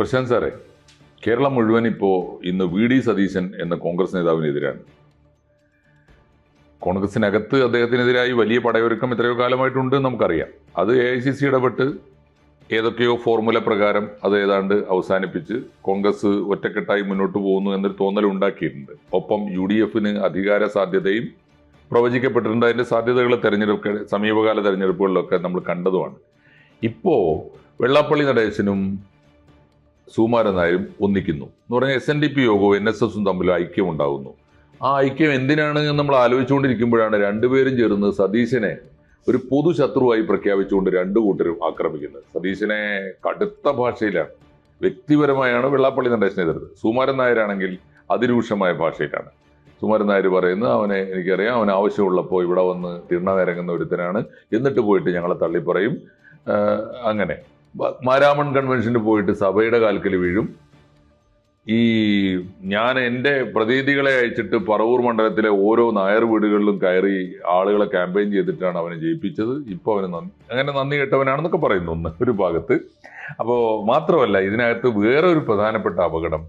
പ്രശാന്ത് സാറേ കേരളം മുഴുവൻ ഇപ്പോൾ ഇന്ന് വി ഡി സതീശൻ എന്ന കോൺഗ്രസ് നേതാവിനെതിരാണ്. കോൺഗ്രസിനകത്ത് അദ്ദേഹത്തിനെതിരായി വലിയ പടയൊരുക്കം എത്രയോ കാലമായിട്ടുണ്ട് നമുക്കറിയാം. അത് എ ഐ സി സി ഇടപെട്ട് ഏതൊക്കെയോ ഫോർമുല പ്രകാരം അത് ഏതാണ്ട് അവസാനിപ്പിച്ച് കോൺഗ്രസ് ഒറ്റക്കെട്ടായി മുന്നോട്ട് പോകുന്നു എന്നൊരു തോന്നൽ ഉണ്ടാക്കിയിട്ടുണ്ട്. ഒപ്പം യു ഡി എഫിന് അധികാര സാധ്യതയും പ്രവചിക്കപ്പെട്ടിട്ടുണ്ട്. അതിന്റെ സാധ്യതകൾ തെരഞ്ഞെടുപ്പ് സമീപകാല തെരഞ്ഞെടുപ്പുകളിലൊക്കെ നമ്മൾ കണ്ടതുമാണ്. ഇപ്പോൾ വെള്ളാപ്പള്ളി നടേശനും സുകുമാരൻ നായരും ഒന്നിക്കുന്നു. എന്ന് പറഞ്ഞാൽ എസ് എൻ ഡി പി യോഗവും എൻ എസ് എസും തമ്മിൽ ഐക്യം ഉണ്ടാകുന്നു ആ ഐക്യം എന്തിനാണ് നമ്മൾ ആലോചിച്ചുകൊണ്ടിരിക്കുമ്പോഴാണ് രണ്ടുപേരും ചേർന്ന് സതീശനെ ഒരു പൊതു ശത്രുവായി പ്രഖ്യാപിച്ചുകൊണ്ട് രണ്ടു കൂട്ടരും ആക്രമിക്കുന്നത്. സതീശനെ കടുത്ത ഭാഷയിലാണ്. വ്യക്തിപരമായാണ് വെള്ളാപ്പള്ളി നടേശനെ എതിർത്തത്. സുമാരൻ നായരാണെങ്കിൽ അതിരൂക്ഷമായ ഭാഷയിലാണ്. സുമാരൻ നായർ പറയുന്നത് അവനെ എനിക്കറിയാം അവൻ ആവശ്യമുള്ളപ്പോൾ ഇവിടെ വന്ന് തിണ്ണനിരങ്ങുന്ന ഒരുത്തനാണ്. എന്നിട്ട് പോയിട്ട് ഞങ്ങളെ തള്ളിപ്പറയും. അങ്ങനെ. മാരാമൺ കൺവെൻഷന് പോയിട്ട് സഭയുടെ കാൽക്കൽ വീഴും. ഈ ഞാൻ എന്റെ പ്രതീതികളെ അയച്ചിട്ട് പറവൂർ മണ്ഡലത്തിലെ ഓരോ നായർ വീടുകളിലും കയറി ആളുകളെ ക്യാമ്പയിൻ ചെയ്തിട്ടാണ് അവനെ ജയിപ്പിച്ചത്. ഇപ്പോൾ അവന് നന്ദി അങ്ങനെ നന്ദി കേട്ടവനാണെന്നൊക്കെ പറയുന്നു ഒന്ന് ഒരു ഭാഗത്ത്. അപ്പോൾ മാത്രമല്ല ഇതിനകത്ത് വേറെ ഒരു പ്രധാനപ്പെട്ട അപകടം.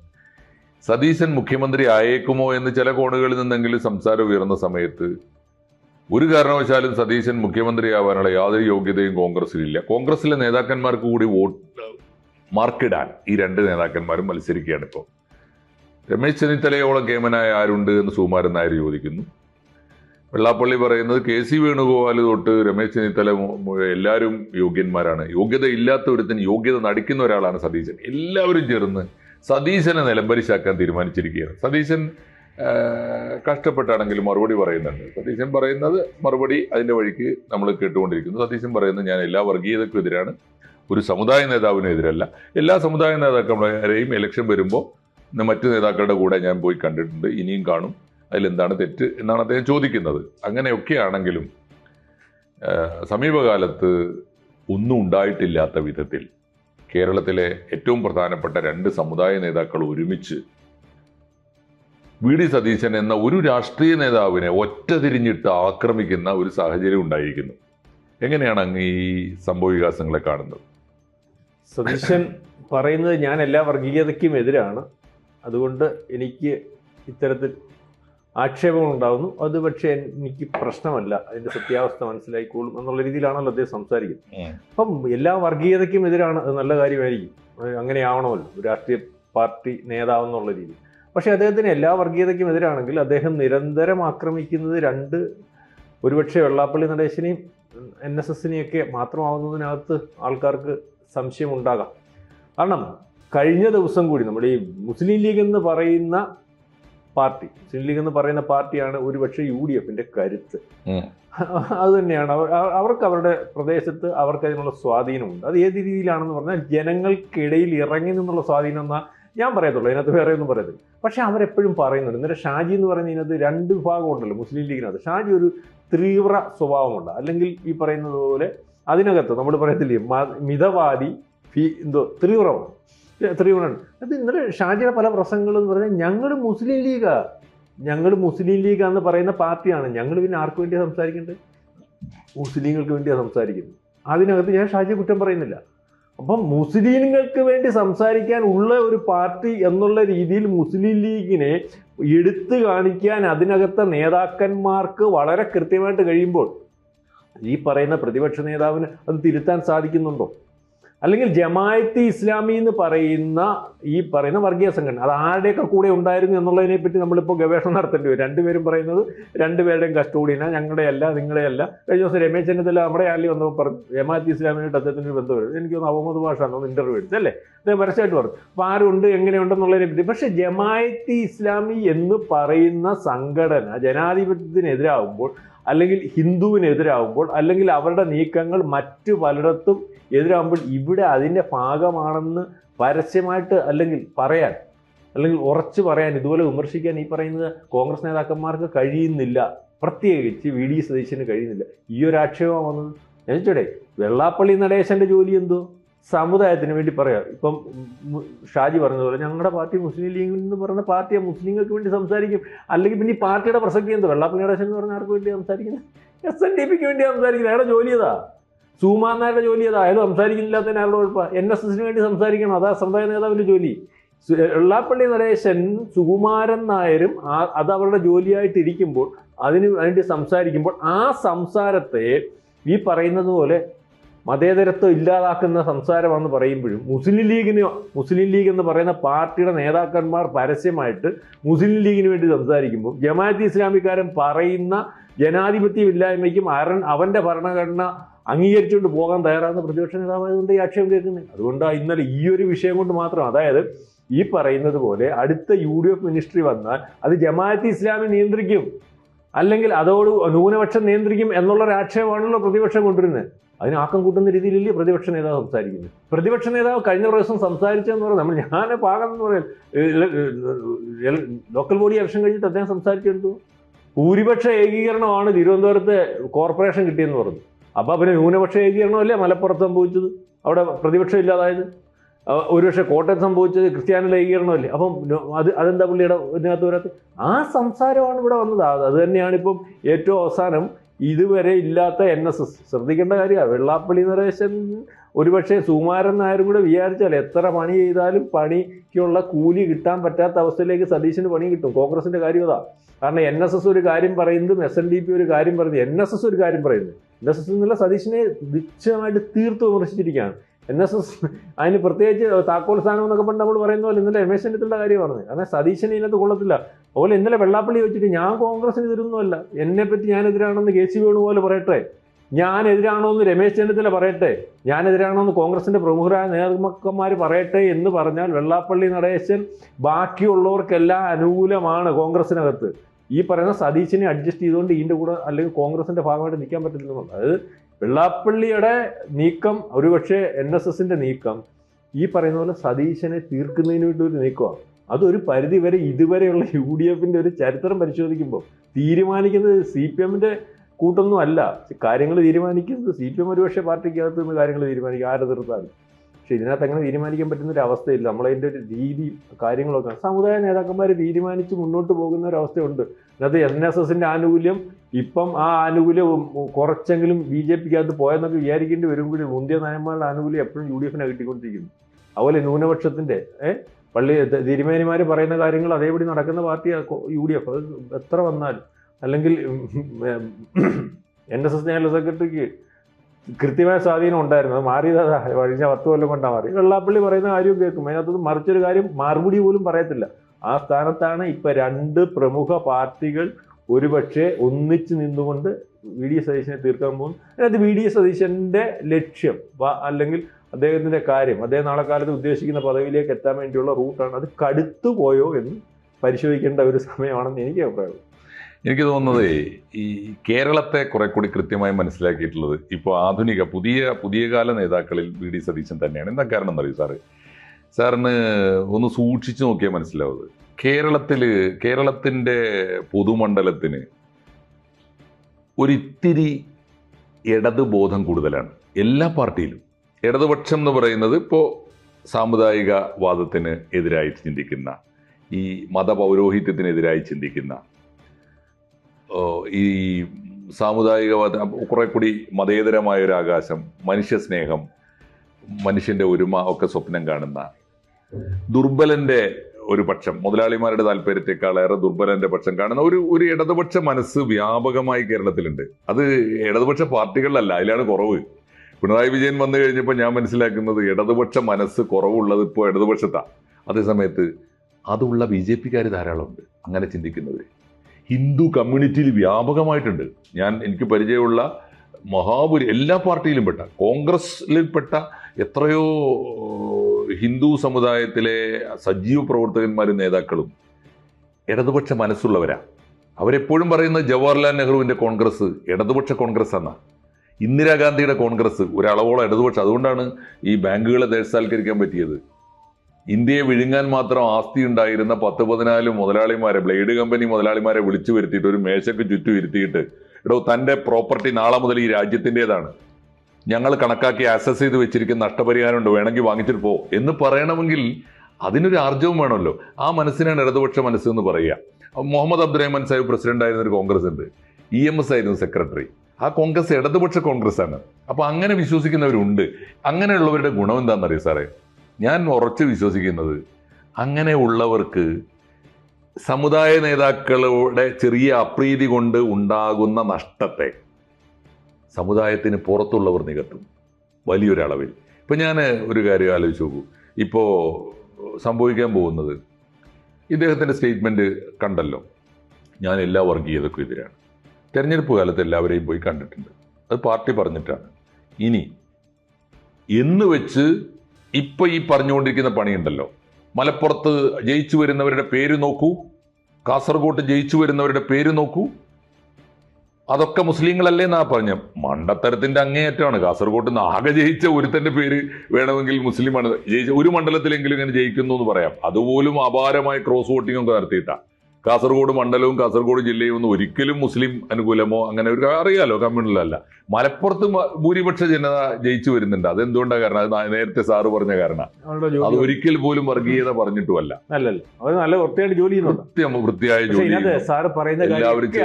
സതീശൻ മുഖ്യമന്ത്രി ആയേക്കുമോ എന്ന് ചില കോണുകളിൽ നിന്നെങ്കിലും സംസാരം ഉയർന്ന സമയത്ത് ഒരു കാരണവശാലും സതീശൻ മുഖ്യമന്ത്രിയാവാനുള്ള യാതൊരു യോഗ്യതയും കോൺഗ്രസിലില്ല. കോൺഗ്രസിലെ നേതാക്കന്മാർക്ക് കൂടി വോട്ട് മാർക്കിടാൻ ഈ രണ്ട് നേതാക്കന്മാരും മത്സരിക്കുകയാണ് ഇപ്പോൾ രമേശ് ചെന്നിത്തലയോളം കേമനായ ആരുണ്ട് എന്ന് സുകുമാരൻ നായർ ചോദിക്കുന്നു. വെള്ളാപ്പള്ളി പറയുന്നത് കെ സി വേണുഗോപാൽ തൊട്ട് രമേശ് ചെന്നിത്തല എല്ലാവരും യോഗ്യന്മാരാണ്. യോഗ്യത ഇല്ലാത്ത ഒരുത്തിന് യോഗ്യത നടിക്കുന്ന ഒരാളാണ് സതീശൻ. എല്ലാവരും ചേർന്ന് സതീശനെ നിലംപരിശാക്കാൻ തീരുമാനിച്ചിരിക്കുകയാണ്. സതീശൻ കഷ്ടപ്പെട്ടാണെങ്കിലും മറുപടി പറയുന്നുണ്ട്. സതീശൻ പറയുന്നത് മറുപടി അതിന്റെ വഴിക്ക് നമ്മൾ കേട്ടുകൊണ്ടിരിക്കുന്നു. സതീശൻ പറയുന്നത് ഞാൻ എല്ലാ വർഗീയതക്കും എതിരാണ്. ഒരു സമുദായ നേതാവിനും എതിരല്ല. എല്ലാ സമുദായ നേതാക്കളെയും ഇലക്ഷൻ വരുമ്പോൾ മറ്റു നേതാക്കളുടെ കൂടെ ഞാൻ പോയി കണ്ടിട്ടുണ്ട്. ഇനിയും കാണും അതിലെന്താണ് തെറ്റ് എന്നാണ് അദ്ദേഹം ചോദിക്കുന്നത്. അങ്ങനെയൊക്കെ ആണെങ്കിലും ആ, സമീപകാലത്ത് ഒന്നും ഉണ്ടായിട്ടില്ലാത്ത വിധത്തിൽ കേരളത്തിലെ ഏറ്റവും പ്രധാനപ്പെട്ട രണ്ട് സമുദായ നേതാക്കൾ ഒരുമിച്ച് വി ഡി സതീശൻ എന്ന ഒരു രാഷ്ട്രീയ നേതാവിനെ ഒറ്റ തിരിഞ്ഞിട്ട് ആക്രമിക്കുന്ന ഒരു സാഹചര്യം ഉണ്ടായിരിക്കുന്നു. എങ്ങനെയാണ് അങ്ങ് ഈ സംഭവ വികാസങ്ങളെ കാണുന്നത്? സതീശൻ പറയുന്നത് ഞാൻ എല്ലാ വർഗീയതയ്ക്കും എതിരാണ്. അതുകൊണ്ട് എനിക്ക് ഇത്തരത്തിൽ ആക്ഷേപങ്ങൾ ഉണ്ടാകുന്നു അത് പക്ഷേ എനിക്ക് പ്രശ്നമല്ല. അതിന്റെ സത്യാവസ്ഥ മനസ്സിലായിക്കോളും എന്നുള്ള രീതിയിലാണല്ലോ അദ്ദേഹം സംസാരിക്കുന്നത്. അപ്പം എല്ലാ വർഗീയതയ്ക്കും എതിരാണ്. അത് നല്ല കാര്യമായിരിക്കും. അങ്ങനെയാവണമല്ലോ രാഷ്ട്രീയ പാർട്ടി നേതാവെന്നുള്ള രീതി പക്ഷേ അദ്ദേഹത്തിന് എല്ലാ വർഗീയതയ്ക്കും എതിരാണെങ്കിൽ അദ്ദേഹം നിരന്തരം ആക്രമിക്കുന്നത് രണ്ട് ഒരുപക്ഷെ വെള്ളാപ്പള്ളി നടേശനെയും എൻ എസ് എസിനെയൊക്കെ മാത്രമാവുന്നതിനകത്ത് ആൾക്കാർക്ക് സംശയമുണ്ടാകാം. കാരണം കഴിഞ്ഞ ദിവസം കൂടി നമ്മുടെ ഈ മുസ്ലിം ലീഗ് എന്ന് പറയുന്ന പാർട്ടി മുസ്ലിം ലീഗ് എന്ന് പറയുന്ന പാർട്ടിയാണ് ഒരുപക്ഷെ യു ഡി എഫിന്റെ കരുത്ത്. അത് തന്നെയാണ്. അവർ അവർക്ക് അവരുടെ പ്രദേശത്ത് അവർക്ക് അതിനുള്ള സ്വാധീനമുണ്ട്. അത് ഏത് രീതിയിലാണെന്ന് പറഞ്ഞാൽ ജനങ്ങൾക്കിടയിൽ ഇറങ്ങി നിന്നുള്ള സ്വാധീനം എന്നാ ഞാൻ പറയത്തുള്ളൂ അതിനകത്ത് വേറെ ഒന്നും പറയത്തില്ല. പക്ഷെ അവരെപ്പോഴും പറയുന്നുണ്ട് ഇന്നലെ ഷാജി എന്ന് പറയുന്ന ഇതിനകത്ത് രണ്ട് വിഭാഗമുണ്ടല്ലോ മുസ്ലിം ലീഗിനകത്ത്. ഷാജി ഒരു തീവ്ര സ്വഭാവമുണ്ട്. അല്ലെങ്കിൽ ഈ പറയുന്നത് പോലെ അതിനകത്ത് നമ്മൾ പറയത്തില്ലേ മിതവാദി ഫീ എന്തോ തീവ്രമാണ് തീവ്രമാണ് അത് ഇന്നലെ ഷാജിയുടെ പല പ്രസംഗങ്ങളും പറഞ്ഞാൽ ഞങ്ങൾ മുസ്ലിം ലീഗാ. ഞങ്ങൾ മുസ്ലിം ലീഗ് എന്ന് പറയുന്ന പാർട്ടിയാണ്. ഞങ്ങൾ പിന്നെ ആർക്ക് വേണ്ടിയാണ് സംസാരിക്കേണ്ടത്? മുസ്ലിങ്ങൾക്ക് വേണ്ടിയാണ് സംസാരിക്കുന്നത്. അതിനകത്ത് ഞാൻ ഷാജിയെ കുറ്റം പറയുന്നില്ല. അപ്പം മുസ്ലിങ്ങൾക്ക് വേണ്ടി സംസാരിക്കാൻ ഉള്ള ഒരു പാർട്ടി എന്നുള്ള രീതിയിൽ മുസ്ലിം ലീഗിനെ എടുത്തു കാണിക്കാൻ അതിനകത്തെ നേതാക്കന്മാർക്ക് വളരെ കൃത്യമായിട്ട് കഴിയുമ്പോൾ ഈ പറയുന്ന പ്രതിപക്ഷ നേതാവിന് അത് തിരുത്താൻ സാധിക്കുന്നുണ്ടോ? അല്ലെങ്കിൽ ജമായത്ത് ഇസ്ലാമി എന്ന് പറയുന്ന ഈ പറയുന്ന വർഗീയ സംഘടന അത് ആരുടെയൊക്കെ കൂടെ ഉണ്ടായിരുന്നു എന്നുള്ളതിനെ പറ്റി നമ്മളിപ്പോൾ ഗവേഷണം നടത്തേണ്ടി വരും. രണ്ടുപേരും പറയുന്നത് രണ്ടുപേരുടെയും കസ്റ്റോഡിയന ഞങ്ങളുടെ അല്ല നിങ്ങളുടെ അല്ല കഴിഞ്ഞ ദിവസം രമേശ് ചെന്നിത്തല നമ്മുടെ ആളിൽ വന്നപ്പോൾ പറഞ്ഞു ജമാഅത്ത് ഇസ്ലാമിനായിട്ട് അദ്ദേഹത്തിന് ഒരു ബന്ധം വരും എനിക്ക് തോന്നുന്നു അഹമ്മദ് ഭാഷ ഒന്ന് ഇന്റർവ്യൂ എടുത്തു അല്ലേ? അദ്ദേഹം പരസ്യമായിട്ട് പറഞ്ഞു അപ്പോൾ ആരുണ്ട് എങ്ങനെയുണ്ടെന്നുള്ളതിനെ പറ്റി. പക്ഷേ ജമായത്ത് ഇസ്ലാമി എന്ന് പറയുന്ന സംഘടന ജനാധിപത്യത്തിനെതിരാകുമ്പോൾ അല്ലെങ്കിൽ ഹിന്ദുവിനെതിരാകുമ്പോൾ അല്ലെങ്കിൽ അവരുടെ നീക്കങ്ങൾ മറ്റു പലയിടത്തും എതിരാകുമ്പോൾ ഇവിടെ അതിന്റെ ഭാഗമാണെന്ന് പരസ്യമായിട്ട് അല്ലെങ്കിൽ പറയാൻ അല്ലെങ്കിൽ ഉറച്ചു പറയാൻ ഇതുപോലെ വിമർശിക്കാൻ ഈ പറയുന്നത് കോൺഗ്രസ് നേതാക്കന്മാർക്ക് കഴിയുന്നില്ല. പ്രത്യേകിച്ച് വി ഡി സതീശന് കഴിയുന്നില്ല. ഈ ഒരു ആക്ഷേപം വന്നത്. ചോദിച്ചോടെ വെള്ളാപ്പള്ളി നടേശന്റെ ജോലി എന്തോ? സമുദായത്തിന് വേണ്ടി പറയാം. ഇപ്പം ഷാജി പറഞ്ഞതുപോലെ ഞങ്ങളുടെ പാർട്ടി മുസ്ലിം ലീഗ് എന്ന് പറയുന്ന പാർട്ടിയെ മുസ്ലിങ്ങൾക്ക് വേണ്ടി സംസാരിക്കും. അല്ലെങ്കിൽ പിന്നെ ഈ പാർട്ടിയുടെ പ്രസക്തി എന്തോ? വെള്ളാപ്പള്ളി നടേശൻ എന്ന് പറഞ്ഞ ആർക്ക് വേണ്ടി സംസാരിക്കുന്നത്? എസ് എൻ ഡി പിക്ക് വേണ്ടി സംസാരിക്കുന്നത്. അയാളുടെ ജോലി സുകുമാരനാരുടെ ജോലി അതാ. അയാൾ സംസാരിക്കുന്നില്ലാത്തതിന് അയാളുടെ കുഴപ്പം എൻ എസ് എസിന് വേണ്ടി സംസാരിക്കണം. അതാ സമുദായ നേതാവിന്റെ ജോലി. എള്ളാപ്പള്ളി നടേശൻ സുകുമാരൻ നായരും അത് അവരുടെ ജോലിയായിട്ടിരിക്കുമ്പോൾ അതിന് വേണ്ടി സംസാരിക്കുമ്പോൾ ആ സംസാരത്തെ ഈ പറയുന്നത് പോലെ മതേതരത്വം ഇല്ലാതാക്കുന്ന സംസാരമാണെന്ന് പറയുമ്പോഴും മുസ്ലിം ലീഗിന് മുസ്ലിം ലീഗ് എന്ന് പറയുന്ന പാർട്ടിയുടെ നേതാക്കന്മാർ പരസ്യമായിട്ട് മുസ്ലിം ലീഗിന് വേണ്ടി സംസാരിക്കുമ്പോൾ ജമാഅത്ത് ഇസ്ലാമിക്കാരൻ പറയുന്ന ജനാധിപത്യമില്ലായ്മയ്ക്കും അരൺ അവന്റെ ഭരണഘടന അംഗീകരിച്ചുകൊണ്ട് പോകാൻ തയ്യാറാകുന്ന പ്രതിപക്ഷ നേതാവായതുകൊണ്ട് ഈ ആക്ഷേപം കേൾക്കുന്നത് അതുകൊണ്ടാണ് ഇന്നലെ ഈ ഒരു വിഷയം കൊണ്ട് മാത്രം അതായത് ഈ പറയുന്നത് പോലെ അടുത്ത യു ഡി എഫ് മിനിസ്ട്രി വന്നാൽ അത് ജമാഅത്ത് ഇസ്ലാമി നിയന്ത്രിക്കും. അല്ലെങ്കിൽ അതോട് ന്യൂനപക്ഷം നിയന്ത്രിക്കും എന്നുള്ളൊരു ആക്ഷേപമാണല്ലോ പ്രതിപക്ഷം കൊണ്ടുവരുന്നത്. അതിന് ആക്കം കൂട്ടുന്ന രീതിയിലല്ലേ പ്രതിപക്ഷ നേതാവ് സംസാരിക്കുന്നത്? പ്രതിപക്ഷ നേതാവ് കഴിഞ്ഞ പ്രാവശ്യം സംസാരിച്ചെന്ന് പറഞ്ഞാൽ നമ്മൾ ഞാൻ പാകം എന്ന് പറയാൻ ലോക്കൽ ബോഡി ഇലക്ഷൻ കഴിഞ്ഞിട്ട് അദ്ദേഹം സംസാരിച്ചെടുത്തു. ഭൂരിപക്ഷ ഏകീകരണമാണ് തിരുവനന്തപുരത്ത് കോർപ്പറേഷൻ കിട്ടിയെന്ന് പറഞ്ഞു. അപ്പോൾ പിന്നെ ന്യൂനപക്ഷ ഏകീകരണമല്ലേ മലപ്പുറത്ത് സംഭവിച്ചത്? അവിടെ പ്രതിപക്ഷം ഇല്ലാതായത്? ഒരുപക്ഷെ കോട്ടയത്ത് സംഭവിച്ചത് ക്രിസ്ത്യാനിയുടെ ഏകീകരണമല്ലേ അപ്പം അത് അതെന്താ പുള്ളിയുടെ ഇതിനകത്ത് വരാത്ത ആ സംസാരമാണ് ഇവിടെ വന്നത്. അത് അത് തന്നെയാണ് ഇപ്പം ഏറ്റവും അവസാനം ഇതുവരെ ഇല്ലാത്ത എൻ എസ് എസ്. ശ്രദ്ധിക്കേണ്ട കാര്യമാണ്. വെള്ളാപ്പള്ളി നരേശൻ ഒരുപക്ഷെ സുകുമാരൻ നായരും കൂടെ വിചാരിച്ചാൽ എത്ര പണി ചെയ്താലും പണിക്കുള്ള കൂലി കിട്ടാൻ പറ്റാത്ത അവസ്ഥയിലേക്ക് സതീശന് പണി കിട്ടും. കോൺഗ്രസിന്റെ കാര്യം അതാ. കാരണം എൻ എസ് എസ് ഒരു കാര്യം പറയുന്നതും എസ് എൻ ഡി പി ഒരു കാര്യം പറയുന്നത് എൻ എസ് എസ് ഒരു കാര്യം പറയുന്നത്. എൻ എസ് എസ് എന്നുള്ള സതീശനെ നിശ്ചയമായിട്ട് തീർത്ത് വിമർശിച്ചിരിക്കുകയാണ്. എൻ എസ് എസ് അതിന് പ്രത്യേകിച്ച് താക്കോൽ സ്ഥാനം എന്നൊക്കെ പണ്ട് നമ്മൾ പറയുന്ന പോലെ ഇന്നലെ രമേശ് ചെന്നിത്തല കാര്യം പറഞ്ഞു. കാരണം സതീശനെ ഇതിനകത്ത് കൊള്ളത്തില്ല. അതുപോലെ ഇന്നലെ വെള്ളാപ്പള്ളി വെച്ചിട്ട് ഞാൻ കോൺഗ്രസിന് എതിരൊന്നുമല്ല. എന്നെ പറ്റി ഞാൻ എതിരാണെന്ന് കെ സി വേണു പോലെ പറയട്ടെ. ഞാൻ എതിരാണോ എന്ന് രമേശ് ചെന്നിത്തല പറയട്ടെ. ഞാൻ എതിരാണോ എന്ന് കോൺഗ്രസിന്റെ പ്രമുഖരായ നേതാക്കന്മാർ പറയട്ടെ എന്ന് പറഞ്ഞാൽ വെള്ളാപ്പള്ളി നടേശൻ ബാക്കിയുള്ളവർക്കെല്ലാം അനുകൂലമാണ് കോൺഗ്രസിനകത്ത്. ഈ പറയുന്ന സതീശിനെ അഡ്ജസ്റ്റ് ചെയ്തുകൊണ്ട് ഇതിന്റെ കൂടെ അല്ലെങ്കിൽ കോൺഗ്രസിന്റെ ഭാഗമായിട്ട് നിൽക്കാൻ പറ്റില്ലെന്നുള്ളത് അതായത് വെള്ളാപ്പള്ളിയുടെ നീക്കം ഒരുപക്ഷെ എൻ എസ് എസിന്റെ നീക്കം ഈ പറയുന്ന പോലെ സതീശനെ തീർക്കുന്നതിന് വേണ്ടി ഒരു നീക്കമാണ്. അതൊരു പരിധി വരെ ഇതുവരെയുള്ള യു ഡി എഫിന്റെ ഒരു ചരിത്രം പരിശോധിക്കുമ്പോൾ തീരുമാനിക്കുന്നത് സി പി എമ്മിന്റെ കൂട്ടൊന്നും അല്ല. കാര്യങ്ങൾ തീരുമാനിക്കുന്നത് സി പി എം ഒരുപക്ഷെ പാർട്ടിക്കകത്ത് നിന്ന് കാര്യങ്ങൾ തീരുമാനിക്കും. ആരെ തീർത്താലും. പക്ഷെ ഇതിനകത്ത് അങ്ങനെ തീരുമാനിക്കാൻ പറ്റുന്ന ഒരു അവസ്ഥയില്ല നമ്മളതിന്റെ ഒരു രീതി കാര്യങ്ങളൊക്കെ. സമുദായ നേതാക്കന്മാർ തീരുമാനിച്ച് മുന്നോട്ട് പോകുന്ന ഒരു അവസ്ഥയുണ്ട് അതിനകത്ത് എൻ എസ് എസിന്റെ ആനുകൂല്യം ഇപ്പം ആ ആനുകൂല്യം കുറച്ചെങ്കിലും ബി ജെ പിക്ക് അകത്ത് പോയെന്നൊക്കെ വിചാരിക്കേണ്ടി വരും കൂടി മുന്തിയ നയന്മാരുടെ ആനുകൂല്യം എപ്പോഴും യു ഡി എഫിനെ കിട്ടിക്കൊണ്ടിരിക്കുന്നു അതുപോലെ ന്യൂനപക്ഷത്തിന്റെ പള്ളി തിരുമേനിമാർ പറയുന്ന കാര്യങ്ങൾ അതേപടി നടക്കുന്ന പാർട്ടി യു ഡി എഫ്. അത് എത്ര വന്നാലും. അല്ലെങ്കിൽ എൻ എസ് എസ് ജനറൽ സെക്രട്ടറിക്ക് കൃത്യമായ സ്വാധീനം ഉണ്ടായിരുന്നു. അത് മാറിയത് അതാ. കഴിഞ്ഞ പത്ത് കൊല്ലം കൊണ്ടാണ് മാറി. വെള്ളാപ്പള്ളി പറയുന്ന കാര്യം കേൾക്കും. അതിനകത്ത് മറിച്ചൊരു കാര്യം മറുപടി പോലും പറയത്തില്ല. ആ സ്ഥാനത്താണ് ഇപ്പൊ രണ്ട് പ്രമുഖ പാർട്ടികൾ ഒരുപക്ഷെ ഒന്നിച്ച് നിന്നുകൊണ്ട് വി ഡി സതീശനെ തീർക്കാൻ പോകുന്നു അതിനകത്ത് വി ഡി സതീശന്റെ ലക്ഷ്യം അല്ലെങ്കിൽ അദ്ദേഹത്തിന്റെ കാര്യം അദ്ദേഹം നാളെ കാലത്ത് ഉദ്ദേശിക്കുന്ന പദവിയിലേക്ക് എത്താൻ വേണ്ടിയുള്ള റൂട്ടാണ്. അത് കടുത്തുപോയോ എന്ന് പരിശോധിക്കേണ്ട ഒരു സമയമാണെന്ന് എനിക്ക് അഭിപ്രായം. എനിക്ക് തോന്നുന്നത് ഈ കേരളത്തെ കുറെ കൂടി കൃത്യമായി മനസ്സിലാക്കിയിട്ടുള്ളത് ഇപ്പോൾ ആധുനിക പുതിയ പുതിയ കാല നേതാക്കളിൽ വി ഡി സതീശൻ തന്നെയാണ്. എന്താ കാരണം എന്നറിയും സാറ്? സാറിന് ഒന്ന് സൂക്ഷിച്ചു നോക്കിയാൽ മനസ്സിലാവുന്നത്. കേരളത്തിൽ കേരളത്തിന്റെ പൊതുമണ്ഡലത്തിന് ഒരിത്തിരി ഇടതുബോധം കൂടുതലാണ്. എല്ലാ പാർട്ടിയിലും. ഇടതുപക്ഷം എന്ന് പറയുന്നത് ഇപ്പോൾ സാമുദായിക വാദത്തിന് എതിരായി ചിന്തിക്കുന്ന ഈ മതപൗരോഹിത്യത്തിനെതിരായി ചിന്തിക്കുന്ന ഈ സാമുദായികവാദ കുറെ കൂടി മതേതരമായ ഒരു ആകാശം മനുഷ്യസ്നേഹം മനുഷ്യന്റെ ഒരുമ ഒക്കെ സ്വപ്നം കാണുന്ന ദുർബലന്റെ ഒരു പക്ഷം മുതലാളിമാരുടെ താല്പര്യത്തെക്കാളേറെ ദുർബലന്റെ പക്ഷം കാണുന്ന ഒരു ഒരു ഇടതുപക്ഷ മനസ്സ് വ്യാപകമായി കേരളത്തിലുണ്ട്. അത് ഇടതുപക്ഷ പാർട്ടികളിലല്ല അതിലാണ് കുറവ്. പിണറായി വിജയൻ വന്നു കഴിഞ്ഞപ്പോൾ ഞാൻ മനസ്സിലാക്കുന്നത് ഇടതുപക്ഷ മനസ്സ് കുറവുള്ളത് ഇപ്പോൾ ഇടതുപക്ഷത്താണ് അതേസമയത്ത് അതുള്ള ബി ജെ പിക്കാർ ധാരാളമുണ്ട് അങ്ങനെ ചിന്തിക്കുന്നവർ ഹിന്ദു കമ്മ്യൂണിറ്റിയിൽ വ്യാപകമായിട്ടുണ്ട്. ഞാൻ എനിക്ക് പരിചയമുള്ള മഹാപുരി എല്ലാ പാർട്ടിയിലും പെട്ട കോൺഗ്രസിൽപ്പെട്ട എത്രയോ ഹിന്ദു സമുദായത്തിലെ സജീവ പ്രവർത്തകന്മാരും നേതാക്കളും ഇടതുപക്ഷ മനസ്സുള്ളവരാണ് അവരെപ്പോഴും പറയുന്ന ജവഹർലാൽ നെഹ്റുവിന്റെ കോൺഗ്രസ് ഇടതുപക്ഷ കോൺഗ്രസ് എന്നാ ഇന്ദിരാഗാന്ധിയുടെ കോൺഗ്രസ് ഒരളവോളം ഇടതുപക്ഷം. അതുകൊണ്ടാണ് ഈ ബാങ്കുകളെ ദേശസാൽക്കരിക്കാൻ പറ്റിയത്. ഇന്ത്യയെ വിഴുങ്ങാൻ മാത്രം ആസ്തി ഉണ്ടായിരുന്ന പത്ത് പതിനാല് മുതലാളിമാരെ ബ്ലേഡ് കമ്പനി മുതലാളിമാരെ വിളിച്ചു വരുത്തിയിട്ട് ഒരു മേശയ്ക്ക് ചുറ്റും ഇരുത്തിയിട്ട് എടോ തന്റെ പ്രോപ്പർട്ടി നാളെ മുതൽ ഈ രാജ്യത്തിന്റെതാണ്. ഞങ്ങൾ കണക്കാക്കി ആക്സസ് ചെയ്ത് വെച്ചിരിക്കുന്ന നഷ്ടപരിഹാരമുണ്ട് വേണമെങ്കിൽ വാങ്ങിച്ചിട്ട് പോ എന്ന് പറയണമെങ്കിൽ അതിനൊരു ആർജവും വേണമല്ലോ. ആ മനസ്സിനാണ് ഇടതുപക്ഷ മനസ്സ് എന്ന് പറയുക. മുഹമ്മദ് അബ്ദുറഹ്മാൻ സാഹിബ് പ്രസിഡന്റ് ആയിരുന്ന ഒരു കോൺഗ്രസ് ഉണ്ട്. ഇ എം എസ് ആയിരുന്നു സെക്രട്ടറി. ആ കോൺഗ്രസ് ഇടതുപക്ഷ കോൺഗ്രസ് ആണ് അപ്പൊ അങ്ങനെ വിശ്വസിക്കുന്നവരുണ്ട്. അങ്ങനെയുള്ളവരുടെ ഗുണം എന്താണെന്നറിയോ സാറേ? ഞാൻ ഉറച്ചു വിശ്വസിക്കുന്നത് അങ്ങനെയുള്ളവർക്ക് സമുദായ നേതാക്കളുടെ ചെറിയ അപ്രീതി കൊണ്ട് ഉണ്ടാകുന്ന നഷ്ടത്തെ സമുദായത്തിന് പുറത്തുള്ളവർ നികത്തും വലിയൊരളവിൽ. ഇപ്പം ഞാൻ ഒരു കാര്യം ആലോചിച്ച് നോക്കൂ. ഇപ്പോൾ സംഭവിക്കാൻ പോകുന്നത് ഇദ്ദേഹത്തിന്റെ സ്റ്റേറ്റ്മെന്റ് കണ്ടല്ലോ. ഞാൻ എല്ലാ വർഗീയതക്കും എതിരാണ്. തെരഞ്ഞെടുപ്പ് കാലത്ത് എല്ലാവരെയും പോയി കണ്ടിട്ടുണ്ട്. അത് പാർട്ടി പറഞ്ഞിട്ടാണ്. ഇനി എന്ന് വെച്ച് ഇപ്പൊ ഈ പറഞ്ഞുകൊണ്ടിരിക്കുന്ന പണിയുണ്ടല്ലോ. മലപ്പുറത്ത് ജയിച്ചു വരുന്നവരുടെ പേര് നോക്കൂ. കാസർഗോട്ട് ജയിച്ചു വരുന്നവരുടെ പേര് നോക്കൂ. അതൊക്കെ മുസ്ലിങ്ങളല്ലേ എന്നാ പറഞ്ഞ. മണ്ടത്തരത്തിന്റെ അങ്ങേയറ്റമാണ്. കാസർഗോട്ട് നിന്ന് ആകെ ജയിച്ച ഒരുത്തന്റെ പേര് വേണമെങ്കിൽ മുസ്ലിമാണ് ജയിച്ച ഒരു മണ്ഡലത്തിലെങ്കിലും ഇങ്ങനെ ജയിക്കുന്നു എന്ന് പറയാം. അതുപോലും അപാരമായ ക്രോസ് വോട്ടിംഗ് ഒക്കെ നടത്തിയിട്ടാ. കാസർഗോഡ് മണ്ഡലവും കാസർഗോഡ് ജില്ലയും ഒന്നും ഒരിക്കലും മുസ്ലിം അനുകൂലമോ അങ്ങനെ ഒരു അറിയാലോ കമ്മ്യൂണലല്ല മലപ്പുറത്ത് ഭൂരിപക്ഷ ജനത ജയിച്ചു വരുന്നുണ്ട്. അതെന്തുകൊണ്ടാണ് കാരണം? അത് നേരത്തെ സാറ് പറഞ്ഞ കാരണം. അത് ഒരിക്കൽ പോലും വർഗീയത പറഞ്ഞിട്ടുമല്ല. അല്ലല്ലോ. അവർ നല്ല വൃത്തിയായിട്ട് ജോലി കൃത്യം വൃത്തിയായ ജോലി. സാറ് പറയുന്ന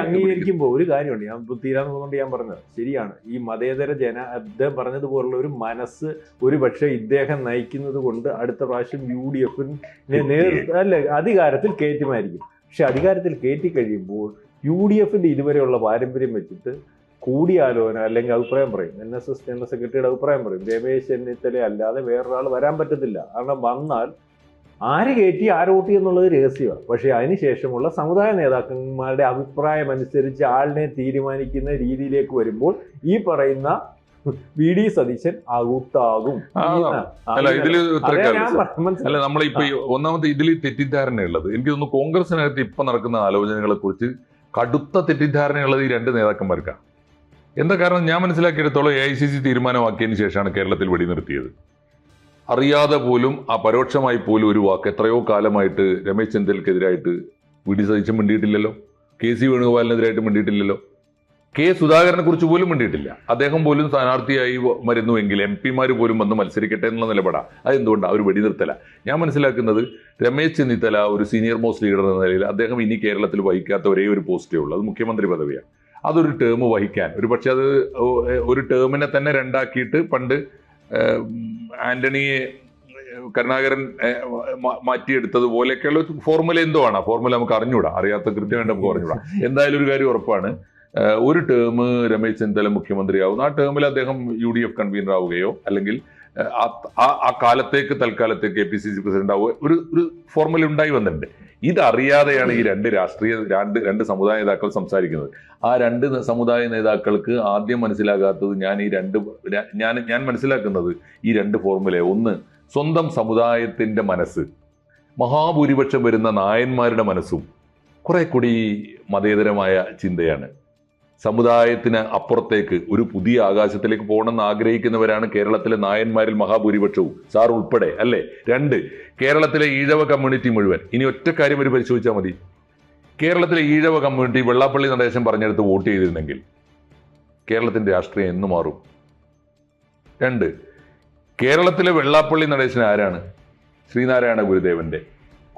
അംഗീകരിക്കുമ്പോൾ ഒരു കാര്യമുണ്ട്. ഞാൻ തീരാന്ന് തോന്നുകൊണ്ട് ഞാൻ പറഞ്ഞത് ശരിയാണ്. ഈ മതേതര ജന അദ്ദേഹം പറഞ്ഞതുപോലുള്ള ഒരു മനസ്സ് ഒരു പക്ഷേ ഇദ്ദേഹം നയിക്കുന്നത് കൊണ്ട് അടുത്ത പ്രാവശ്യം യു ഡി എഫിനെ അല്ല അധികാരത്തിൽ കയറ്റുമായിരിക്കും. പക്ഷെ അധികാരത്തിൽ കയറ്റി കഴിയുമ്പോൾ യു ഡി എഫിന്റെ ഇതുവരെയുള്ള പാരമ്പര്യം വെച്ചിട്ട് കൂടിയാലോചന അല്ലെങ്കിൽ അഭിപ്രായം പറയും. എൻ എസ് എസ് ജനറൽ സെക്രട്ടറിയുടെ അഭിപ്രായം പറയും. രമേശ് ചെന്നിത്തല അല്ലാതെ വേറൊരാൾ വരാൻ പറ്റത്തില്ല. കാരണം വന്നാൽ ആര് കയറ്റി ആര് വോട്ട് എന്നുള്ളത് രഹസ്യമാണ്. പക്ഷേ അതിനുശേഷമുള്ള സമുദായ നേതാക്കന്മാരുടെ അഭിപ്രായം അനുസരിച്ച് ആളിനെ തീരുമാനിക്കുന്ന രീതിയിലേക്ക് വരുമ്പോൾ ഈ പറയുന്ന വി ഡി സതീശൻ ഔട്ടാകും അല്ല. മനസ്സിലായി. അല്ല നമ്മളിപ്പോ ഒന്നാമത്തെ ഇതിൽ തെറ്റിദ്ധാരണയുള്ളത്. എനിക്ക് തോന്നുന്നു കോൺഗ്രസിനകത്ത് ഇപ്പൊ നടക്കുന്ന ആലോചനകളെ കുറിച്ച് കടുത്ത തെറ്റിദ്ധാരണയുള്ളത് ഈ രണ്ട് നേതാക്കന്മാർക്കാണ്. എന്താ കാരണം? ഞാൻ മനസ്സിലാക്കിയെടുത്തോളം എ ഐ സി സി തീരുമാനമാക്കിയതിന് ശേഷമാണ് കേരളത്തിൽ വെടിനിർത്തിയത്. അറിയാതെ പോലും ആ പരോക്ഷമായി പോലും ഒരു വാക്ക് എത്രയോ കാലമായിട്ട് രമേശ് ചെന്നിത്തലക്കെതിരായിട്ട് വി ഡി സതീശൻ മിണ്ടിയിട്ടില്ലല്ലോ. കെ സി വേണുഗോപാലിനെതിരായിട്ട് മിണ്ടിയിട്ടില്ലല്ലോ. കെ സുധാകരനെ കുറിച്ച് പോലും മിണ്ടിയിട്ടില്ല. അദ്ദേഹം പോലും സ്ഥാനാർത്ഥിയായി വരുന്നുവെങ്കിൽ എം പിമാർ പോലും വന്ന് മത്സരിക്കട്ടെ എന്നുള്ള നിലപാടാണ് അതെന്തുകൊണ്ടാണ് അവർ വെടിനിർത്തല. ഞാൻ മനസ്സിലാക്കുന്നത് രമേശ് ചെന്നിത്തല ഒരു സീനിയർ മോസ്റ്റ് ലീഡർ എന്ന നിലയിൽ അദ്ദേഹം ഇനി കേരളത്തിൽ വഹിക്കാത്ത ഒരേ ഒരു പോസ്റ്റേ ഉള്ളൂ. അത് മുഖ്യമന്ത്രി പദവിയാണ് അതൊരു ടേം വഹിക്കാൻ. ഒരു പക്ഷെ അത് ഒരു ടേമിനെ തന്നെ രണ്ടാക്കിയിട്ട് പണ്ട് ആന്റണിയെ കരുണാകരൻ മാറ്റിയെടുത്തതുപോലെയൊക്കെയുള്ള ഫോർമുല എന്തോ ആണ്. ഫോർമുല നമുക്ക് അറിഞ്ഞൂടാ. അറിയാത്ത കൃത്യമായിട്ട് നമുക്ക് പറഞ്ഞൂടാ എന്തായാലും ഒരു കാര്യം ഉറപ്പാണ്. ഒരു ടേം രമേശ് ചെന്നിത്തല മുഖ്യമന്ത്രിയാവും ആ ടേമിൽ അദ്ദേഹം യു ഡി എഫ് കൺവീനർ ആവുകയോ അല്ലെങ്കിൽ ആ- കാലത്തേക്ക് തൽക്കാലത്തേക്ക് A P C C president ആവുക ഒരു ഒരു ഫോർമുല ഉണ്ടായി വന്നിട്ടുണ്ട്. ഇതറിയാതെയാണ് ഈ രണ്ട് രാഷ്ട്രീയ രണ്ട് രണ്ട് സമുദായ നേതാക്കൾ സംസാരിക്കുന്നത്. ആ രണ്ട് സമുദായ നേതാക്കൾക്ക് ആദ്യം മനസ്സിലാകാത്തത് ഞാൻ ഈ രണ്ട് ഞാൻ ഞാൻ മനസ്സിലാക്കുന്നത് ഈ രണ്ട് ഫോർമുല ഒന്ന് സ്വന്തം സമുദായത്തിന്റെ മനസ്സ് മഹാഭൂരിപക്ഷം വരുന്ന നായന്മാരുടെ മനസ്സും കുറെ കൂടി മതേതരമായ ചിന്തയാണ്. സമുദായത്തിന് അപ്പുറത്തേക്ക് ഒരു പുതിയ ആകാശത്തിലേക്ക് പോകണമെന്ന് ആഗ്രഹിക്കുന്നവരാണ് കേരളത്തിലെ നായന്മാരിൽ മഹാഭൂരിപക്ഷവും. സാർ ഉൾപ്പെടെ അല്ലേ? രണ്ട് കേരളത്തിലെ ഈഴവ കമ്മ്യൂണിറ്റി മുഴുവൻ. ഇനി ഒറ്റ കാര്യം ഒരു പരിശോധിച്ചാൽ മതി. കേരളത്തിലെ ഈഴവ കമ്മ്യൂണിറ്റി വെള്ളാപ്പള്ളി നടേശൻ പറഞ്ഞെടുത്ത് വോട്ട് ചെയ്തിരുന്നെങ്കിൽ കേരളത്തിന്റെ രാഷ്ട്രീയം എന്ന് മാറും. രണ്ട് കേരളത്തിലെ വെള്ളാപ്പള്ളി നടേശൻ ആരാണ്? ശ്രീനാരായണ ഗുരുദേവന്റെ.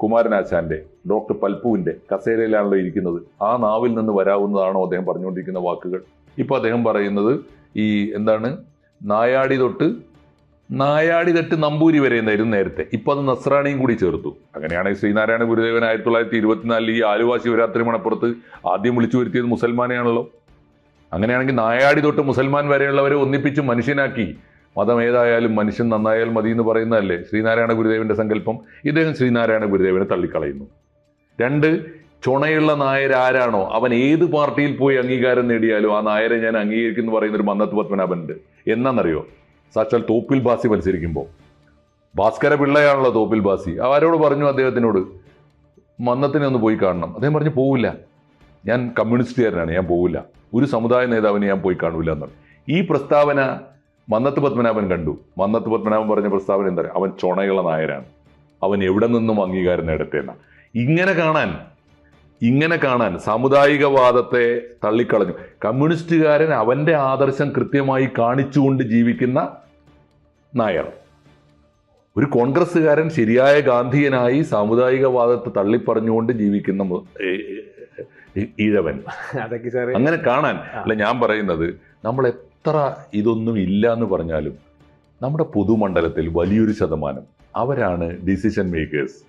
കുമാരനാശാന്റെ ഡോക്ടർ പൽപ്പുവിന്റെ കസേരയിലാണല്ലോ ഇരിക്കുന്നത്. ആ നാവിൽ നിന്ന് വരാവുന്നതാണോ അദ്ദേഹം പറഞ്ഞുകൊണ്ടിരിക്കുന്ന വാക്കുകൾ? ഇപ്പൊ അദ്ദേഹം പറയുന്നത് ഈ എന്താണ്? നായാടി തൊട്ട് നായാടി തട്ട് നമ്പൂരി വരെ എന്നായിരുന്നു നേരത്തെ? ഇപ്പൊ അത് നസ്രാണിയും കൂടി ചേർത്തു. അങ്ങനെയാണെങ്കിൽ ശ്രീനാരായണ ഗുരുദേവൻ ആയിരത്തി തൊള്ളായിരത്തി ഇരുപത്തിനാലിൽ ഈ ആലുവ ശിവരാത്രി മണപ്പുറത്ത് ആദ്യം വിളിച്ചു വരുത്തിയത് മുസൽമാനെയാണല്ലോ. അങ്ങനെയാണെങ്കിൽ നായാടി തൊട്ട് മുസൽമാൻ വരെയുള്ളവരെ ഒന്നിപ്പിച്ച് മനുഷ്യനാക്കി മതം ഏതായാലും മനുഷ്യൻ നന്നായാൽ മതി എന്ന് പറയുന്നതല്ലേ? ശ്രീനാരായണ ഗുരുദേവന്റെ സങ്കല്പം. ഇദ്ദേഹം ശ്രീനാരായണ ഗുരുദേവനെ തള്ളിക്കളയുന്നു. രണ്ട് ചുണയുള്ള നായർ ആരാണോ? അവൻ ഏത് പാർട്ടിയിൽ പോയി അംഗീകാരം നേടിയാലും ആ നായരെ ഞാൻ അംഗീകരിക്കുന്നു പറയുന്ന ഒരു മന്നത്ത് പത്മനാഭനുണ്ട്. എന്നാണെന്നറിയോ സാക്ഷാൽ തോപ്പിൽ ബാസി മത്സരിക്കുമ്പോൾ ഭാസ്കര പിള്ളയാണല്ലോ തോപ്പിൽ ബാസി. ആരോട് പറഞ്ഞു അദ്ദേഹത്തിനോട്? മന്നത്തിനെ ഒന്ന് പോയി കാണണം. അദ്ദേഹം പറഞ്ഞു പോവില്ല. ഞാൻ കമ്മ്യൂണിസ്റ്റുകാരനാണ്. ഞാൻ പോവില്ല. ഒരു സമുദായ നേതാവിനെ ഞാൻ പോയി കാണൂല എന്നാണ് ഈ പ്രസ്താവന മന്നത്ത് പത്മനാഭൻ കണ്ടു മന്നത്ത് പത്മനാഭൻ പറഞ്ഞ പ്രസ്താവന എന്താ അവൻ ചൊണയുള്ള നായരാണ് അവൻ എവിടെ നിന്നും അംഗീകാരം നേടത്തേന്ന ഇങ്ങനെ കാണാൻ ഇങ്ങനെ കാണാൻ സാമുദായികവാദത്തെ തള്ളിക്കളഞ്ഞു കമ്മ്യൂണിസ്റ്റുകാരൻ അവന്റെ ആദർശം കൃത്യമായി കാണിച്ചുകൊണ്ട് ജീവിക്കുന്ന നായർ ഒരു കോൺഗ്രസ്സുകാരൻ ശരിയായ ഗാന്ധിയനായി സാമുദായികവാദത്തെ തള്ളിപ്പറഞ്ഞുകൊണ്ട് ജീവിക്കുന്ന ഈഴവൻ അങ്ങനെ കാണാൻ അല്ല ഞാൻ പറയുന്നത് നമ്മൾ എത്ര ഇതൊന്നും ഇല്ല എന്ന് പറഞ്ഞാലും നമ്മുടെ പൊതുമണ്ഡലത്തിൽ വലിയൊരു ശതമാനം അവരാണ് ഡിസിഷൻ മേക്കേഴ്സ്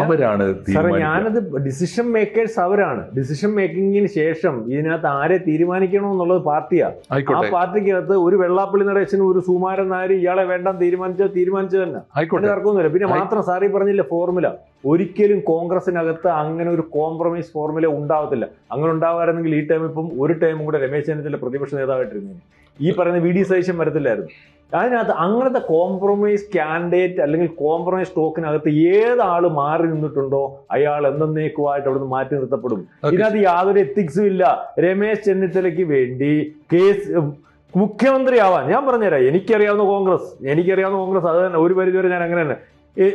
അവരാണ് സാറേ. ഞാനത് ഡിസിഷൻ മേക്കേഴ്സ് അവരാണ്. ഡിസിഷൻ മേക്കിങ്ങിന് ശേഷം ഇതിനകത്ത് ആരെ തീരുമാനിക്കണോ എന്നുള്ളത് പാർട്ടിയാ ആ പാർട്ടിക്കകത്ത് ഒരു വെള്ളാപ്പള്ളി നടേശനും ഒരു സുമാരൻ നായർ ഇയാളെ വേണ്ട തീരുമാനിച്ചോ തീരുമാനിച്ചു തന്നെ. ആയിക്കോട്ടെ. തർക്കമൊന്നുമില്ല പിന്നെ മാത്രം സാറി പറഞ്ഞില്ല ഫോർമുല ഒരിക്കലും കോൺഗ്രസിനകത്ത് അങ്ങനെ ഒരു കോംപ്രമൈസ് ഫോർമുല ഉണ്ടാവത്തില്ല. അങ്ങനെ ഉണ്ടാവാറുണ്ടെങ്കിൽ ഈ ടൈം ഇപ്പം ഒരു ടൈമും കൂടെ രമേശ് ചെന്നിത്തല പ്രതിപക്ഷ നേതാവായിട്ടിരുന്നു ഈ പറയുന്ന വി ഡി സതീശൻ വരത്തില്ലായിരുന്നു. അതിനകത്ത് അങ്ങനത്തെ കോംപ്രമൈസ് കാൻഡിഡേറ്റ് അല്ലെങ്കിൽ കോംപ്രമൈസ് ടോക്കിനകത്ത് ഏതാൾ മാറി നിന്നിട്ടുണ്ടോ? അയാൾ എന്നേക്കുമായിട്ട് അവിടുന്ന് മാറ്റി നിർത്തപ്പെടും. ഇതിനകത്ത് യാതൊരു എത്തിക്സും ഇല്ല. രമേശ് ചെന്നിത്തലയ്ക്ക് വേണ്ടി കേസ് മുഖ്യമന്ത്രി ആവാൻ. ഞാൻ പറഞ്ഞുതരാം. എനിക്കറിയാവുന്ന കോൺഗ്രസ്. എനിക്കറിയാവുന്ന കോൺഗ്രസ്. അത് തന്നെ ഒരു പരിധിവരെ ഞാൻ അങ്ങനെ തന്നെ. ഈ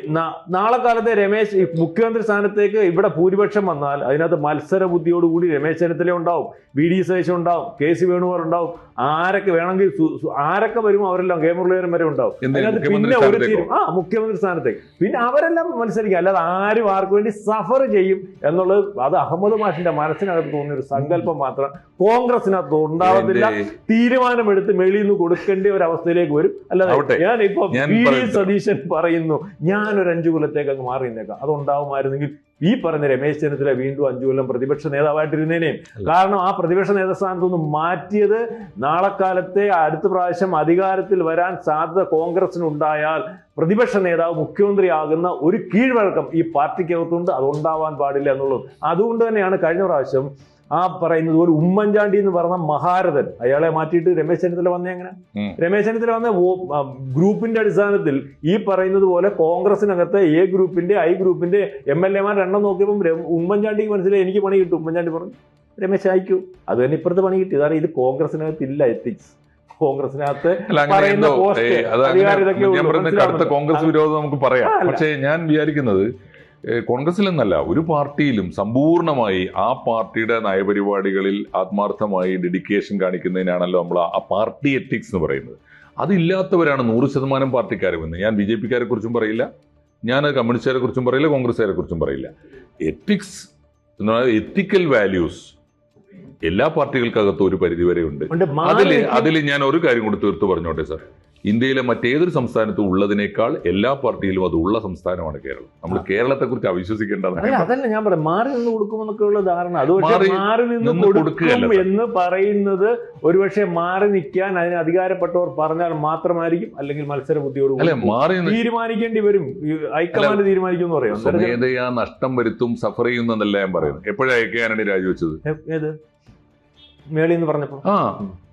നാളെ കാലത്തെ രമേശ് മുഖ്യമന്ത്രി സ്ഥാനത്തേക്ക് ഇവിടെ ഭൂരിപക്ഷം വന്നാൽ അതിനകത്ത് മത്സര ബുദ്ധിയോടുകൂടി രമേശ് ചെന്നിത്തല ഉണ്ടാവും. വി ഡി സതീശൻ ഉണ്ടാവും. കെ സി വേണുഗോപാൽ ഉണ്ടാവും. ആരൊക്കെ വേണമെങ്കിൽ ആരൊക്കെ വരും അവരെല്ലാം കെ മുരളീധരൻ വരെ ഉണ്ടാവും. അതിനകത്ത് പിന്നെ ഒരു തീരും ആ മുഖ്യമന്ത്രി സ്ഥാനത്തേക്ക്. പിന്നെ അവരെല്ലാം മത്സരിക്കും. അല്ലാതെ ആരും ആർക്ക് വേണ്ടി സഫർ ചെയ്യും എന്നുള്ളത് അത് അഹമ്മദ് മാഷിന്റെ മനസ്സിനകത്ത് തോന്നിയ ഒരു സങ്കല്പം മാത്രം കോൺഗ്രസിനകത്ത് ഉണ്ടാവത്തില്ല. തീരുമാനമെടുത്ത് വെളിയിൽ നിന്ന് കൊടുക്കേണ്ട ഒരു അവസ്ഥയിലേക്ക് വരും. അല്ലാതെ ഞാൻ ഇപ്പൊ സതീശൻ പറയുന്നു ഞാൻ ഒരു അഞ്ചു കൊല്ലത്തേക്ക് അങ്ങ് മാറി നിന്നേക്കാം അത് ഉണ്ടാവുമായിരുന്നെങ്കിൽ ഈ പറഞ്ഞ രമേശ് ചെന്നിത്തല വീണ്ടും അഞ്ചു കൊല്ലം പ്രതിപക്ഷ നേതാവായിട്ടിരുന്നേനെയും. കാരണം ആ പ്രതിപക്ഷ നേതൃസ്ഥാനത്ത് നിന്ന് മാറ്റിയത് നാളെ കാലത്തെ അടുത്ത പ്രാവശ്യം അധികാരത്തിൽ വരാൻ സാധ്യത കോൺഗ്രസിന് ഉണ്ടായാൽ പ്രതിപക്ഷ നേതാവ് മുഖ്യമന്ത്രിയാകുന്ന ഒരു കീഴ്വഴക്കം ഈ പാർട്ടിക്കകത്തുണ്ട് അതുണ്ടാവാൻ പാടില്ല എന്നുള്ളത് അതുകൊണ്ട് തന്നെയാണ് കഴിഞ്ഞ പ്രാവശ്യം ആ പറയുന്നത് പോലെ ഉമ്മൻചാണ്ടി എന്ന് പറഞ്ഞ മഹാരഥൻ. അയാളെ മാറ്റിയിട്ട് രമേശ് ചെന്നിത്തല വന്നേ എങ്ങനെ. രമേശ് ചെന്നിത്തല വന്ന ഗ്രൂപ്പിന്റെ അടിസ്ഥാനത്തിൽ ഈ പറയുന്നത് പോലെ കോൺഗ്രസിനകത്ത് എ ഗ്രൂപ്പിന്റെ ഐ ഗ്രൂപ്പിന്റെ എം എൽ എമാർ എണ്ണം നോക്കിയപ്പം ഉമ്മൻചാണ്ടി ഉമ്മൻചാണ്ടിക്ക് മനസ്സിലായി എനിക്ക് പണി കിട്ടും. ഉമ്മൻചാണ്ടി പറഞ്ഞു രമേശ് അയക്കൂ. അത് തന്നെ ഇപ്പുറത്ത് പണി കിട്ടി. കാരണം ഇത് കോൺഗ്രസിനകത്ത് ഇല്ല എത്തിക്സ്. കോൺഗ്രസിനകത്ത് പറയുന്ന പോസ്റ്റ്, അധികാരം ഇതൊക്കെ കടുത്ത കോൺഗ്രസ് വിരോധം നമുക്ക് പറയാം. പക്ഷേ ഞാൻ വിചാരിക്കുന്നത് ഏഹ്, കോൺഗ്രസിലെന്നല്ല ഒരു പാർട്ടിയിലും സമ്പൂർണമായി ആ പാർട്ടിയുടെ നയപരിപാടികളിൽ ആത്മാർത്ഥമായി ഡെഡിക്കേഷൻ കാണിക്കുന്നതിനാണല്ലോ നമ്മൾ ആ പാർട്ടി എത്തിക്സ് എന്ന് പറയുന്നത്. അതില്ലാത്തവരാണ് നൂറ് ശതമാനം പാർട്ടിക്കാരുമെന്ന് ഞാൻ ബി ജെ പിക്കാരെ കുറിച്ചും പറയില്ല. ഞാൻ കമ്മ്യൂണിസ്റ്റുകാരെ കുറിച്ചും പറയില്ല കോൺഗ്രസ്സുകാരെ കുറിച്ചും പറയില്ല. എത്തിക്സ് എന്ന് പറയുന്നത് എത്തിക്കൽ വാല്യൂസ് എല്ലാ പാർട്ടികൾക്കകത്തും ഒരു പരിധിവരെ ഉണ്ട്. ഉണ്ട്. അതിൽ അതിൽ ഞാൻ ഒരു കാര്യം കൂടി തീർത്ത് പറഞ്ഞോട്ടെ സാർ ഇന്ത്യയിലെ മറ്റേതൊരു സംസ്ഥാനത്തും ഉള്ളതിനേക്കാൾ എല്ലാ പാർട്ടിയിലും അത് ഉള്ള സംസ്ഥാനമാണ് കേരളം. നമ്മൾ കേരളത്തെ കുറിച്ച് അവിശ്വസിക്കേണ്ടതാണ്. അതല്ല ഞാൻ പറയാം. മാറി നിന്ന് കൊടുക്കുമെന്നൊക്കെയുള്ള ധാരണ. അത് മാറി നിന്ന് കൊടുക്കും എന്ന് പറയുന്നത് ഒരുപക്ഷെ മാറി നിൽക്കാൻ അതിന് അധികാരപ്പെട്ടവർ പറഞ്ഞാൽ മാത്രമായിരിക്കും അല്ലെങ്കിൽ മത്സര ബുദ്ധിയോട് മാറി തീരുമാനിക്കേണ്ടി വരും. ഹൈക്കമാൻഡ് തീരുമാനിക്കും എന്ന് പറയാം. സ്വമേധയാ നഷ്ടം വരുത്തും സഫർ ചെയ്യുന്നതല്ല ഞാൻ പറയുന്നത്. എപ്പോഴാണ് കെ ആന്റണി രാജിവെച്ചത്? ഏത്? മേളിൽ നിന്ന് പറഞ്ഞപ്പോ ആ.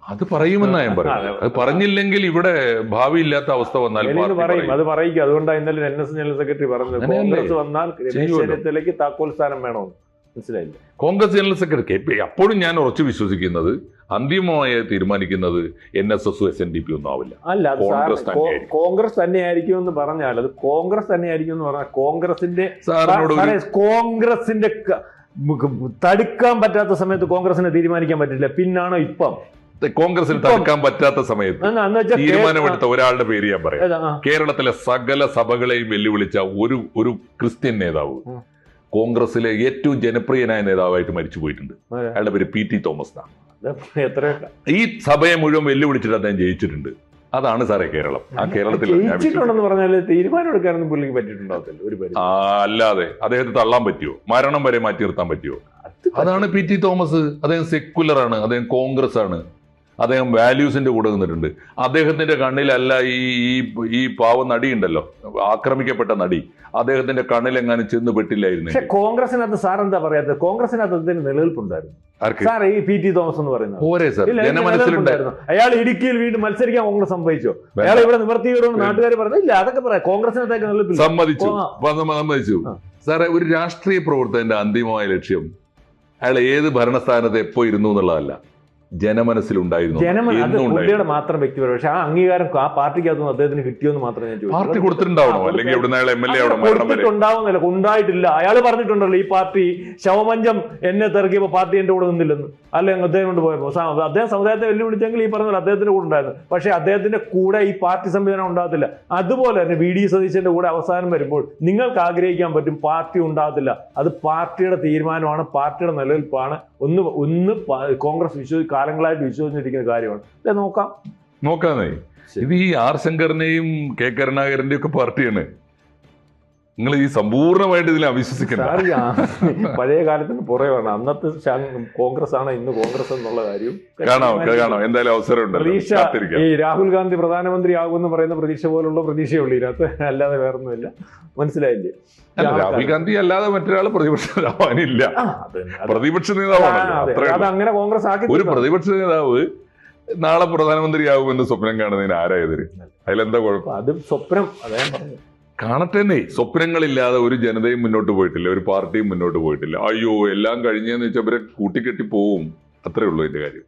അത് പറയുമെന്നാ ഞാൻ പറയുന്നത്. അത് പറഞ്ഞില്ലെങ്കിൽ ഇവിടെ ഭാവി ഇല്ലാത്ത അവസ്ഥ വന്നാൽ പറയും പറയും. അത് പറയിക്കും. അതുകൊണ്ടാണ് ഇന്നലെ എൻ എസ് ജനറൽ സെക്രട്ടറി പറഞ്ഞത്? കോൺഗ്രസ് വന്നാൽ രമേശ് താക്കോൽ സ്ഥാനം വേണമെന്ന്. മനസ്സിലായില്ല? കോൺഗ്രസ് ജനറൽ സെക്രട്ടറി എപ്പോഴും ഞാൻ ഉറച്ചു വിശ്വസിക്കുന്നത് അന്തിമമായി തീരുമാനിക്കുന്നത് N S S S N D P ഒന്നും ആവില്ല. അല്ല കോൺഗ്രസ് കോ- കോൺഗ്രസ് തന്നെയായിരിക്കും എന്ന് പറഞ്ഞാൽ അത് കോൺഗ്രസ് തന്നെയായിരിക്കും എന്ന് പറഞ്ഞാൽ കോൺഗ്രസിന്റെ കോൺഗ്രസിന്റെ തടുക്കാൻ പറ്റാത്ത സമയത്ത് കോൺഗ്രസിനെ തീരുമാനിക്കാൻ പറ്റില്ല. പിന്നാണോ ഇപ്പം? കോൺഗ്രസിൽ ഇപ്പം- തടുക്കാൻ പറ്റാത്ത സമയത്ത് തീരുമാനമെടുത്ത ഒരാളുടെ പേര് ഞാൻ പറയാം. കേരളത്തിലെ സകല സഭകളെയും വെല്ലുവിളിച്ച ഒരു ഒരു ക്രിസ്ത്യൻ നേതാവ്. കോൺഗ്രസിലെ ഏറ്റവും ജനപ്രിയനായ നേതാവായിട്ട് മരിച്ചു പോയിട്ടുണ്ട്. അയാളുടെ പേര് പി ടി തോമസ് ആണ് ഈ സഭയെ മുഴുവൻ വെല്ലുവിളിച്ചിട്ട് അദ്ദേഹം ജയിച്ചിട്ടുണ്ട്. അതാണ് സാറേ കേരളം. ആ കേരളത്തിൽ. പറഞ്ഞാൽ തീരുമാനം എടുക്കാനൊന്നും പുള്ളിക്ക് പറ്റിയിട്ടുണ്ടാവത്തില്ല ഒരു പരിധി. അല്ലാതെ അദ്ദേഹത്തെ തള്ളാൻ പറ്റുമോ മരണം വരെ മാറ്റി നിർത്താൻ പറ്റുമോ അതാണ് പി ടി തോമസ്. അദ്ദേഹം സെക്കുലർ ആണ് അദ്ദേഹം കോൺഗ്രസ് ആണ്. അദ്ദേഹം വാല്യൂസിന്റെ കൂടെ നിന്നിട്ടുണ്ട്. അദ്ദേഹത്തിന്റെ കണ്ണിലല്ല ഈ ഈ- ഈ പാവ നടി ഉണ്ടല്ലോ ആക്രമിക്കപ്പെട്ട നടി. അദ്ദേഹത്തിന്റെ കണ്ണിലെങ്ങാനും ചെന്ന് പക്ഷെ പെട്ടില്ലായിരുന്നെങ്കിൽ കോൺഗ്രസിനകത്ത് സാർ എന്താ പറയാത്തത്? കോൺഗ്രസിനകത്ത് അതിന് നിലനിൽപ്പുണ്ടായിരുന്നു? സാർ ഈ പി ടി തോമസ് എന്ന് പറയുന്നത്. പോരെ സർ. ജനമനസ്സിലുണ്ടായിരുന്നു അയാൾ ഇടുക്കിയിൽ വീണ്ടും മത്സരിക്കാൻ കോൺഗ്രസ് സംഭവിച്ചോ അയാൾ ഇവിടെ നിവർത്തിയിടുമെന്ന് നാട്ടുകാർ പറഞ്ഞു ഇല്ല അതൊക്കെ പറയാം. കോൺഗ്രസിനകത്തേക്ക് നിലനിൽപ്പില്ല. സമ്മതിച്ചു. സമ്മതിച്ചു. സാറേ ഒരു രാഷ്ട്രീയ പ്രവർത്തകന്റെ അന്തിമമായ ലക്ഷ്യം അയാൾ ഏത് ഭരണസ്ഥാനത്ത് എപ്പോ ഇരുന്നു എന്നുള്ളതല്ല. ജനമനസ്സിലുണ്ടായിരുന്നു. മാത്രം വ്യക്തിപരം പക്ഷെ ആ അംഗീകാരം ആ പാർട്ടിക്ക് അതൊന്നും അദ്ദേഹത്തിന് കിട്ടിയെന്ന് മാത്രമേ ഞാൻ പാർട്ടി കൊടുത്തിട്ടുണ്ടാവണോ? അല്ലെങ്കിൽ കൊടുത്തിട്ടുണ്ടാവുന്നില്ല. ഉണ്ടായിട്ടില്ല അയാൾ പറഞ്ഞിട്ടുണ്ടല്ലോ ഈ പാർട്ടി ശവമഞ്ചം എന്നെ തിറക്കിയപ്പോൾ പാർട്ടി എന്റെ കൂടെ നിന്നില്ലെന്ന്. അല്ലെങ്കിൽ അദ്ദേഹം കൊണ്ട് പോയപ്പോൾ അദ്ദേഹം സമുദായത്തെ വെല്ലുവിളിച്ചെങ്കിൽ ഈ പറഞ്ഞ അദ്ദേഹത്തിന്റെ കൂടെ ഉണ്ടായിരുന്നു. പക്ഷെ അദ്ദേഹത്തിന്റെ കൂടെ ഈ പാർട്ടി സംവിധാനം ഉണ്ടാകത്തില്ല. അതുപോലെ തന്നെ വി ഡി സതീശന്റെ കൂടെ അവസാനം വരുമ്പോൾ നിങ്ങൾക്ക് ആഗ്രഹിക്കാൻ പറ്റും പാർട്ടി ഉണ്ടാകത്തില്ല. അത് പാർട്ടിയുടെ തീരുമാനമാണ് പാർട്ടിയുടെ നിലനിൽപ്പാണ്. ഒന്ന് ഒന്ന് കോൺഗ്രസ് വിശ്വസി കാലങ്ങളായിട്ട് വിശ്വസിച്ചിരിക്കുന്ന കാര്യമാണ്. അല്ലെ നോക്കാം. നോക്കാന്നേ ഇത് ഈ ആർ ശങ്കറിനെയും കെ കരുണാകരന്റെയും ഒക്കെ പാർട്ടിയാണ്. നിങ്ങൾ ഈ സമ്പൂർണമായിട്ട് ഇതിനെ അവിശ്വസിക്കണം പഴയ കാലത്തിന് പുറകെയാണ് അന്നത്തെ കോൺഗ്രസ് ആണ് ഇന്ന് കോൺഗ്രസ് എന്നുള്ള കാര്യം. കാണാം കാണാം. എന്തായാലും അവസരം ഉണ്ട് പ്രതീക്ഷ ഈ രാഹുൽ ഗാന്ധി പ്രധാനമന്ത്രി ആകുമെന്ന് പറയുന്ന പ്രതീക്ഷ പോലുള്ള പ്രതീക്ഷയുള്ളൂ ഇതിനകത്ത് അല്ലാതെ വേറൊന്നുമില്ല. മനസ്സിലായില്ലേ? രാഹുൽ ഗാന്ധി. അല്ലാതെ മറ്റൊരാൾ പ്രതിപക്ഷ നേതാവാനില്ല പ്രതിപക്ഷ നേതാവാണ് അത്. അങ്ങനെ കോൺഗ്രസ് ആക്കി ഒരു പ്രതിപക്ഷ നേതാവ് നാളെ പ്രധാനമന്ത്രിയാകുമെന്ന് സ്വപ്നം കാണുന്നതിന് ആരായതിന് അതിലെന്താ കുഴപ്പം? അത് സ്വപ്നം അതേ പറഞ്ഞു കാണട്ടെന്നേ. സ്വപ്നങ്ങളില്ലാതെ ഒരു ജനതയും മുന്നോട്ട് പോയിട്ടില്ല ഒരു പാർട്ടിയും മുന്നോട്ട് പോയിട്ടില്ല. അയ്യോ എല്ലാം കഴിഞ്ഞെന്ന് വെച്ചാൽ ഇവരെ കൂട്ടിക്കെട്ടി പോവും. അത്രേ ഉള്ളൂ എന്റെ കാര്യം.